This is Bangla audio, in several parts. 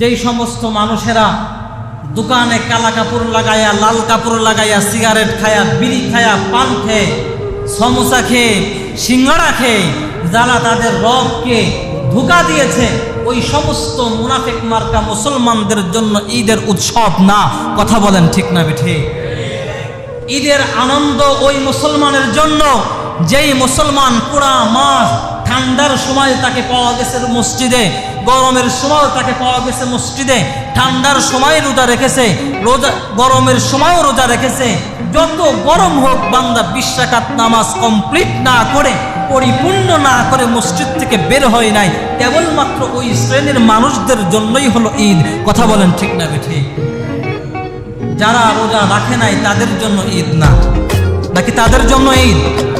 যেই সমস্ত মানুষেরা দোকানে কালা কাপড় লাগাইয়া, লাল কাপড় লাগাইয়া, সিগারেট খায়া বিড়ি খায়া পান খেয়ে, সমোসা খেয়ে, সিঙ্গাড়া খেয়ে, যারা তাদের রবকে ধোকা দিয়েছে, ওই সমস্ত মুনাফিক মার্কা মুসলমানদের জন্য ঈদের উৎসব না। কথা বলেন ঠিক না বিঠে? ঈদের আনন্দ ওই মুসলমানের জন্য, যেই মুসলমান পুরা মাস ঠান্ডার সময় তাকে পাওয়া গেছে মসজিদে গরমের সময় তাকে পাওয়া গেছে মসজিদে। ঠান্ডার সময় রোজা রেখেছে। রোজা, গরমের সময়ও রোজা রেখেছে। যত গরম হোক, বান্দা বিশ্বাকাত নামাজ কমপ্লিট না করে, পরিপূর্ণ না করে মসজিদ থেকে বের হয় নাই। কেবলমাত্র ওই শ্রেণির মানুষদের জন্যই হলো ঈদ। কথা বলেন ঠিক না বেঠি? যারা রোজা রাখে নাই, তাদের জন্য ঈদ না। নাকি তাদের জন্য ঈদ?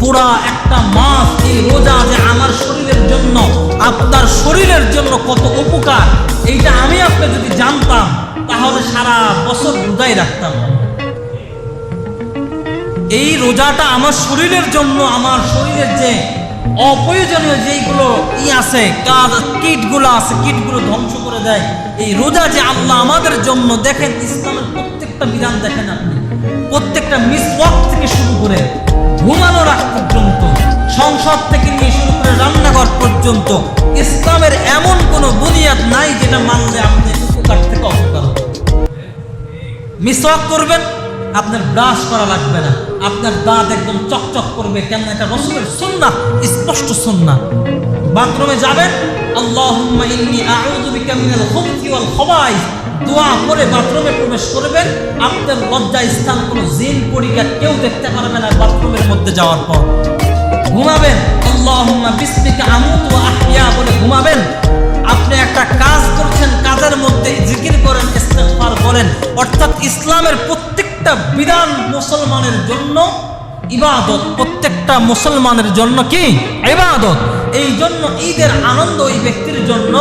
পুরা একটা মাস এই রোজা যে আমার শরীরের জন্য, আপনার শরীরের জন্য কত উপকার, এইটা আমি আপনি যদি জানতাম, তাহলে সারা বছর রোজাই রাখতাম। এই রোজাটা আমার শরীরের জন্য, আমার শরীরের যে অপ্রয়োজনীয় যেইগুলো ই আছে, কাজ, কিটগুলো আছে, কিটগুলো ধ্বংস করে দেয়, এই রোজা যে আল্লাহ আমাদের জন্য, দেখেন ইসলামের প্রত্যেকটা বিধান দেখেন আপনি, প্রত্যেকটা মিস থেকে শুরু করে সংসদ থেকে নিয়ে শুরু করে রান্নাঘর পর্যন্ত ইসলামের এমন কোনো বুনিয়াদ নাই যেটা মানলে আপনি উপকার থেকে অপকার মিসওয়াক করবেন, আপনার ব্রাশ করা লাগবে না। আপনার দাঁত একদম চকচক করবে কেন এটা রসুলের সুন্না, স্পষ্ট সুন্না। বাথরুমে যাবেন, আল্লাহুম্মা ইন্নী আউযু বিকা মিনাল খুবথি ওয়াল খবাইস। দোয়া করে বাথরুমে প্রবেশ করবেন, আপনার লজ্জা স্থান কোনো জিন পরিকা কেউ দেখতে পারবে না বাথরুমের মধ্যে যাওয়ার পর। ঘুমাবেন। বলে ঘুমাবেন। আপনি একটা কাজ করছেন, কাজের মধ্যে জিকির করেন, ইস্তেগফার করেন অর্থাৎ ইসলামের প্রত্যেকটা বিধান মুসলমানের জন্য ইবাদত প্রত্যেকটা মুসলমানের জন্য কি? ইবাদত। এই জন্য ঈদের আনন্দ ওই ব্যক্তির জন্য।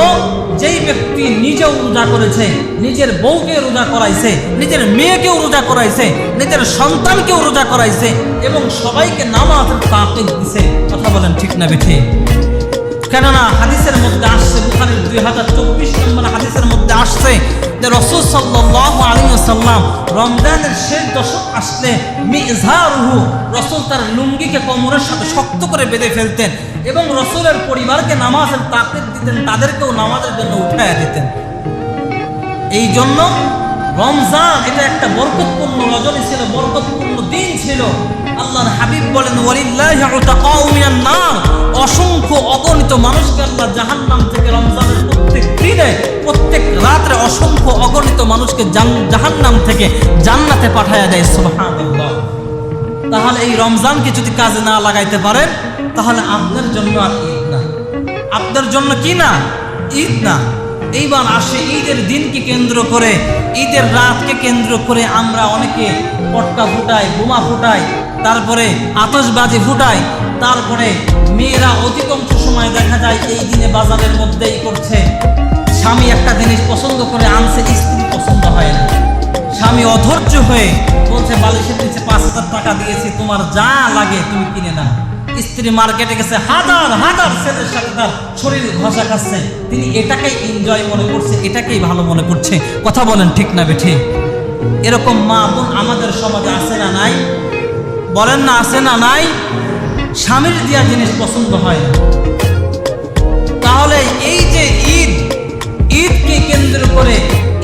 যেই ব্যক্তি নিজেও রোজা করেছে, নিজের বউকে রোজা করাইছে, নিজের মেয়েকেও রোজা করাইছে, নিজের সন্তানকেও রোজা করাইছে এবং সবাইকে নামাজের তাকিদ দিছে। কথা বলেন ঠিক না বেঠে? কেননা হাদিসের মধ্যে আসছে, বুখারির দুই হাজার চব্বিশ নম্বর হাদিসের মধ্যে আসছে যে রসুল সাল্লাহ সাল্লাম, রমজানের শেষ দশক আসলে মিজহারুহু রসুল তার লুঙ্গিকে কোমরের সাথে শক্ত করে বেঁধে ফেলতেন এবং রসুলের পরিবারকে নামাজের তাকিদ দিতেন, তাদেরকেও নামাজের জন্য উঠাইয়া দিতেন। এই জন্য রমজান এটা একটা বরকতপূর্ণ রজনী ছিল, বরকতপূর্ণ দিন ছিল। আল্লাহর হাবিব বলেন অসংখ্য অগণিত মানুষকে আল্লাহ জাহান্নাম থেকে রমজানের প্রত্যেক দিনে রাত্রে অসংখ্য অগণিত মানুষকে জান- জাহান্নাম থেকে জান্নাতে পাঠায়া দেয়, সুবহানাল্লাহ। তাহলে এই রমজানকে যদি কাজে না লাগাইতে পারেন তাহলে আপনার জন্য আর ঈদ না। আপনার জন্য কি না? ঈদ না। এইবার আসে ঈদের দিনকে কেন্দ্র করে, ঈদের রাতকে কেন্দ্র করে আমরা অনেকে পটকা ফুটাই, বোমা ফুটাই, তারপরে আতশবাজি ফুটাই, তারপরে মেয়েরা অধিকাংশ সময় দেখা যায় এই দিনে বাজারের মধ্যেই করছে। স্বামী একটা জিনিস পছন্দ করে, আনছে, স্ত্রী পছন্দ হয় না। স্বামী অধৈর্য হয়ে বলছে, বালিশের নিচে পাঁচ হাজার টাকা দিয়েছি, তোমার যা লাগে তুমি কিনে না স্ত্রী মার্কেটে গেছে, হাজার হাজার ছেলের সাথে তার শরীর ঘষা খাচ্ছে। তিনি এটাকেই এনজয় মনে করছে, এটাকেই ভালো মনে করছে। কথা বলেন ঠিক না বেঠে? এরকম মা বোন আমাদের সমাজে আছে না নাই? বলেন না, আছে না নাই? স্বামীর দেওয়া জিনিস পছন্দ হয় তাহলে এই যে ঈদ কেন্দ্র করে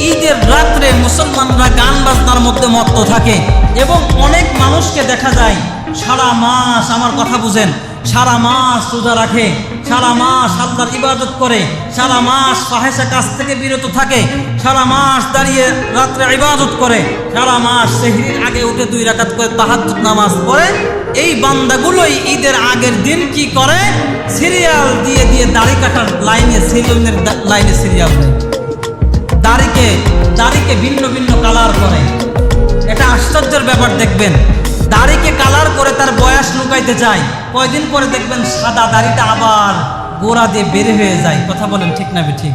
ঈদের রাত্রে মুসলমানরা গান বাজনার মধ্যে মত্ত থাকে এবং অনেক মানুষকে দেখা যায়, সারা মাস আমার কথা বুঝেন, সারা মাস রোজা রাখে, সারা মাস আল্লাহর ইবাদত করে, সারা মাস ফাহেসা কাছ থেকে বিরত থাকে, সারা মাস দাঁড়িয়ে রাত্রে ইবাদত করে, সারা মাস সেহরির আগে উঠে দুই রাকাত করে তাহাজ্জুদ নামাজ পড়ে। এই বান্দাগুলোই ঈদের আগের দিন কি করে? সিরিয়াল দিয়ে দিয়ে দাড়ি কাটার লাইনে সেলুনের লাইনে সিরিয়াল দেয় দাড়িকে দাড়িকে ভিন্ন ভিন্ন কালার করে। এটা আশ্চর্যের ব্যাপার, দেখবেন। দাড়িকে কালার করে তার বয়স লুকাইতে চায়। কয়দিন পরে দেখবেন সাদা দাড়িটা আবার গোড়া দিয়ে বের হয়ে যায়। কথা বলেন ঠিক না ঠিক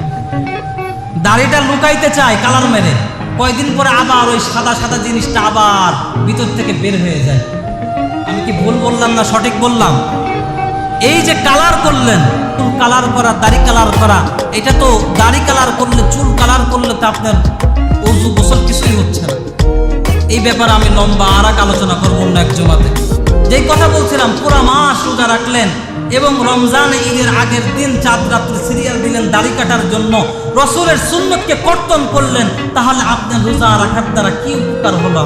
দাড়িটা লুকাইতে চায় কালার মেরে। কয়দিন পরে আবার ওই সাদা সাদা জিনিসটা আবার ভিতর থেকে বের হয়ে যায়। আমি কি ভুল বললাম না সঠিক বললাম? এই যে কালার করলেন চুল কালার করা, দাড়ি কালার করা, এটা তো দাড়ি কালার করলে, চুল কালার করলে তো আপনার অজু গোসল কিছুই হচ্ছে না। এই ব্যাপারে আমি লম্বা আর আলোচনা করব অন্য এক জমাতে। যেই কথা বলছিলাম, পুরা মাস রোজা রাখলেন এবং রমজান ঈদের আগের দিন চাঁদ রাত্রে সিরিয়াল দিলেন দাড়ি কাটার জন্য, রসুলের সুন্নতকে কর্তন করলেন, তাহলে আপনার রোজা রাখার দ্বারা কি উপকার হলো